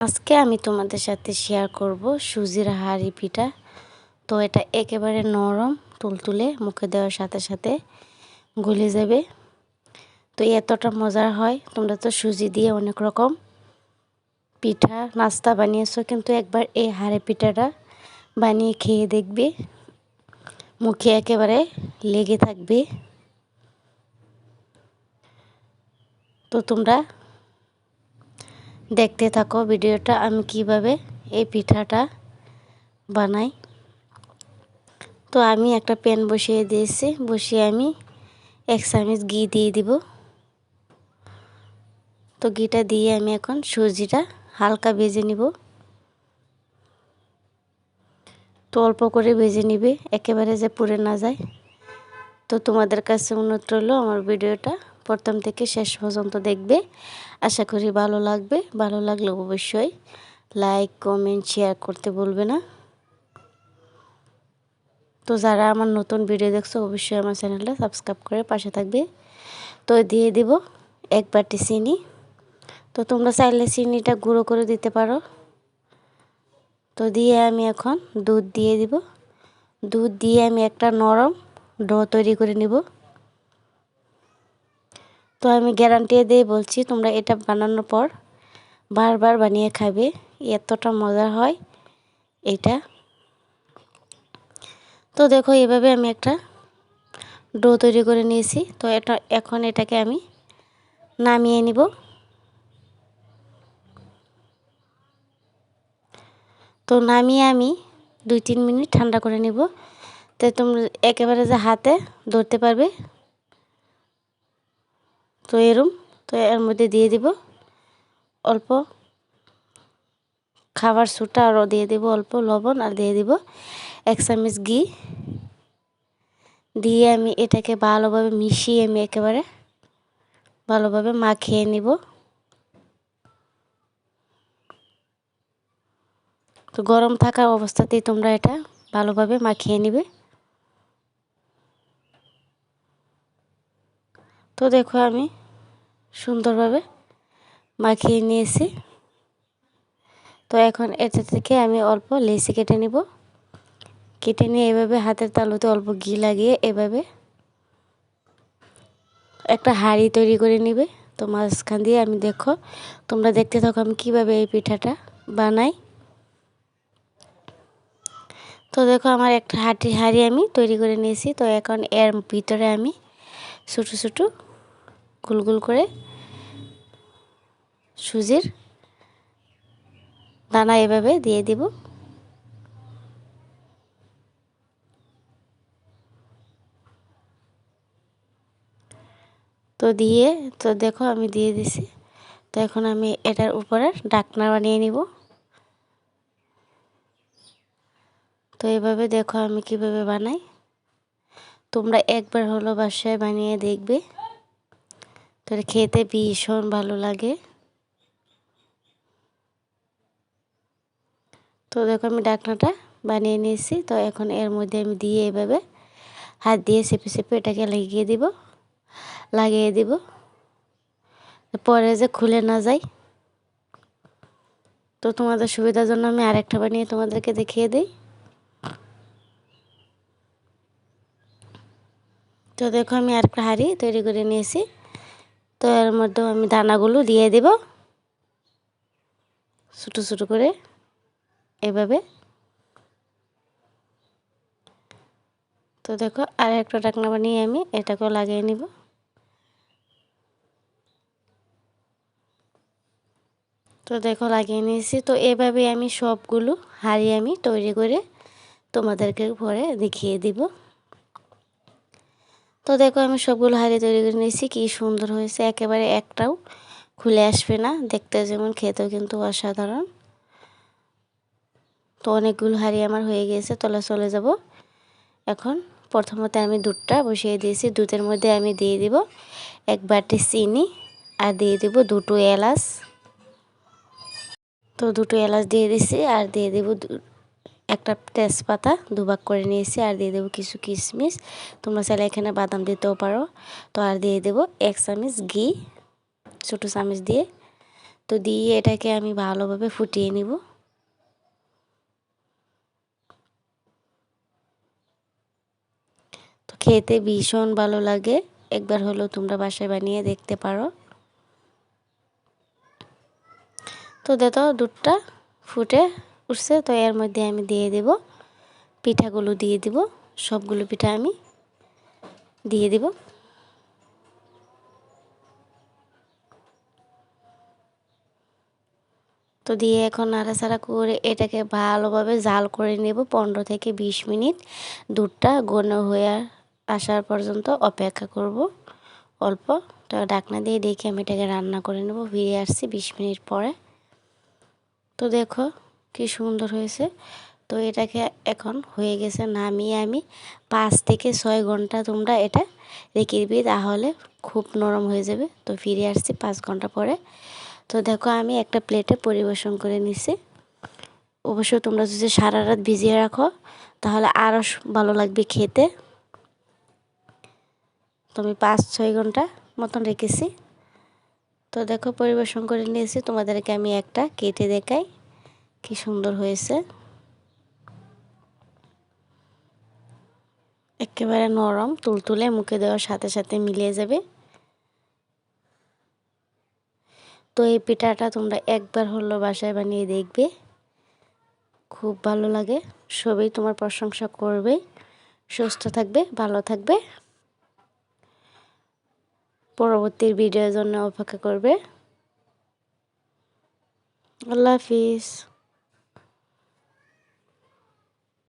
আজকে আমি তোমাদের সাথে শেয়ার করব সুজির হাড়ি পিঠা। তো এটা একেবারে নরম, তুলতুলে, মুখে দেওয়ার সাথে সাথে গলে যাবে। তো এতটা মজার হয়। তোমরা তো সুজি দিয়ে অনেক রকম পিঠা, নাস্তা বানিয়েছো, কিন্তু একবার এই হাড়ে পিঠাটা বানিয়ে খেয়ে দেখবে। মুখে একেবারে লেগে থাকবে। তো তোমরা দেখতে থাকো ভিডিওটা, আমি কীভাবে এই পিঠাটা বানাই। তো আমি একটা প্যান বসিয়ে দিয়েছি, বসিয়ে আমি এক চামচ ঘি দিয়ে দিব। তো ঘিটা দিয়ে আমি এখন সুজিটা হালকা ভেজে নিব। তো অল্প করে ভেজে নিবে, একেবারে যে পুড়ে না যায়। তো তোমাদের কাছে অনুরোধ রইল আমার ভিডিওটা প্রথম থেকে শেষ পর্যন্ত দেখবে। আশা করি ভালো লাগবে। ভালো লাগলে অবশ্যই লাইক কমেন্ট শেয়ার করতে বলবে না। তো যারা আমার নতুন ভিডিও দেখছ, অবশ্যই আমার চ্যানেলটা সাবস্ক্রাইব করে পাশে থাকবে। তো দিয়ে দিব এক বাটি চিনি। তো তোমরা চাইলে চিনিটা গুঁড়ো করে দিতে পারো। তো দিয়ে আমি এখন দুধ দিয়ে দিব। দুধ দিয়ে আমি একটা নরম ডো তৈরি করে নিব। তো আমি গ্যারান্টি দিয়ে বলছি, তোমরা এটা বানানোর পর বারবার বানিয়ে খাবে। এতটা মজা হয় এটা। তো দেখো, এভাবে আমি একটা ডো তৈরি করে নিয়েছি। তো এটা, এখন এটাকে আমি নামিয়ে নিব। তো নামিয়ে আমি দুই তিন মিনিট ঠান্ডা করে নিব। তো তোমরা একেবারে যে হাতে ধরতে পারবে তো এরম তো এর মধ্যে দিয়ে দিব অল্প খাবার সুটা আরও দিয়ে দিব অল্প লবণ আর দিয়ে দিব এক চামচ ঘি। দিয়ে আমি এটাকে ভালোভাবে মিশিয়ে আমি একেবারে ভালোভাবে মাখিয়ে নিব। তো গরম থাকা অবস্থাতেই তোমরা এটা ভালোভাবে মাখিয়ে নিবে। তো দেখো আমি সুন্দরভাবে মাখিয়ে নিয়েছি। তো এখন এটা থেকে আমি অল্প লেসি কেটে নিব। কেটে নিয়ে এভাবে হাতের তালুতে অল্প ঘি লাগিয়ে এভাবে একটা হাঁড়ি তৈরি করে নিবে। তো মাঝখান দিয়ে আমি দেখো, তোমরা দেখতে থাকো আমি কীভাবে এই পিঠাটা বানাই। তো দেখো আমার একটা হাঁটি হাঁড়ি আমি তৈরি করে নিয়েছি। তো এখন এর ভিতরে আমি ছোটো ছোটো গোল গোল করে সুজির দানা এভাবে দিয়ে দিব। তো দিয়ে, তো দেখো আমি দিয়ে দিছি। তো এখন আমি এটার উপরে ডাকনা বানিয়ে নিব। তো এভাবে দেখো আমি কীভাবে বানাই। তোমরা একবার হলো বাসায় বানিয়ে দেখবে। তো খেতে ভীষণ ভালো লাগে। তো দেখো আমি ডাকনাটা বানিয়ে নিয়েছি। তো এখন এর মধ্যে আমি দিয়ে এভাবে হাত দিয়ে চেপে চেপে এটাকে লাগিয়ে দিব লাগিয়ে দিব। পরে যে খুলে না যায়। তো তোমাদের সুবিধার জন্য আমি আরেকটা বানিয়ে তোমাদেরকে দেখিয়ে দিই। তো দেখো আমি আরেকটা হাঁড়ি তৈরি করে নিয়েছি। তো এর মধ্যেও আমি দানাগুলো দিয়ে দেব। ছোটো ছোটো করে। এভাবে। তো দেখো আর একটা ডাকনা বানিয়ে আমি এটাকেও লাগিয়ে নিব। তো দেখো, লাগিয়ে নিয়েছি। তো এভাবে আমি সবগুলো হারিয়ে আমি তৈরি করে তোমাদেরকে পরে দেখিয়ে দিব। তো দেখো, আমি সবগুলো হারিয়ে তৈরি করে নিয়েছি। কি সুন্দর হয়েছে। একেবারে একটাও খুলে আসবে না। দেখতে যেমন খেতেও কিন্তু অসাধারণ। তো অনেকগুলো হাড়ি আমার হয়ে গিয়েছে তলা চলে যাব। এখন প্রথমত আমি দুধটা বসিয়ে দিয়েছি, দুধের মধ্যে আমি দিয়ে দিব এক বাটি চিনি আর দিয়ে দিব দুটো এলাচ। তো দুটো এলাচ দিয়ে দিছি আর দিয়ে দেব একটা তেজপাতা দুভাগ করে নিয়েছি আর দিয়ে দেবো কিছু কিশমিশ। তোমরা চাইলে এখানে বাদাম দিতেও পারো। তো আর দিয়ে দেবো এক চামচ ঘি, ছোটো চামচ দিয়ে। তো দিয়ে এটাকে আমি ভালোভাবে ফুটিয়ে নিব তো খেতে ভীষণ ভালো লাগে। একবার হলো তোমরা বাসায় বানিয়ে দেখতে পারো। তো দেখো, দুধটা ফুটে উঠছে, তো এর মধ্যে আমি দিয়ে দেব পিঠাগুলো দিয়ে দিব। সবগুলো পিঠা আমি দিয়ে দিব। তো দিয়ে এখন নাড়াচাড়া করে এটাকে ভালোভাবে জাল করে নেব, পনেরো থেকে বিশ মিনিট। দুধটা ঘন হয়ে আসার পর্যন্ত অপেক্ষা করব। অল্প তো ডাকনা দিয়ে দেখে আমি এটাকে রান্না করে নেব। ফিরে আসছি বিশ মিনিট পরে। তো দেখো কি সুন্দর হয়েছে। তো এটাকে এখন হয়ে গেছে নামিয়ে আমি পাঁচ থেকে ছয় ঘণ্টা তোমরা এটা রেখে দিবি, তাহলে খুব নরম হয়ে যাবে। তো ফিরে আসছি পাঁচ ঘণ্টা পরে। তো দেখো আমি একটা প্লেটে পরিবেশন করে নিছি। অবশ্য তোমরা যদি সারা রাত ভিজিয়ে রাখো, তাহলে আরও ভালো লাগবে খেতে। তো আমি পাঁচ, ছয় ঘণ্টা মতন রেখেছি। তো দেখো পরিবেশন করে নিয়েছি। তোমাদেরকে আমি একটা কেটে দেখাই কি সুন্দর হয়েছে। একেবারে নরম, তুলতুলে, মুখে দেওয়ার সাথে সাথে মিলিয়ে যাবে। তো এই পিঠাটা তোমরা একবার হলো বাসায় বানিয়ে দেখবে। খুব ভালো লাগে। সবই তোমার প্রশংসা করবে। সুস্থ থাকবে, ভালো থাকবে। পরবর্তী ভিডিওর জন্য অপেক্ষা করবে। আল্লাহ হাফিজ।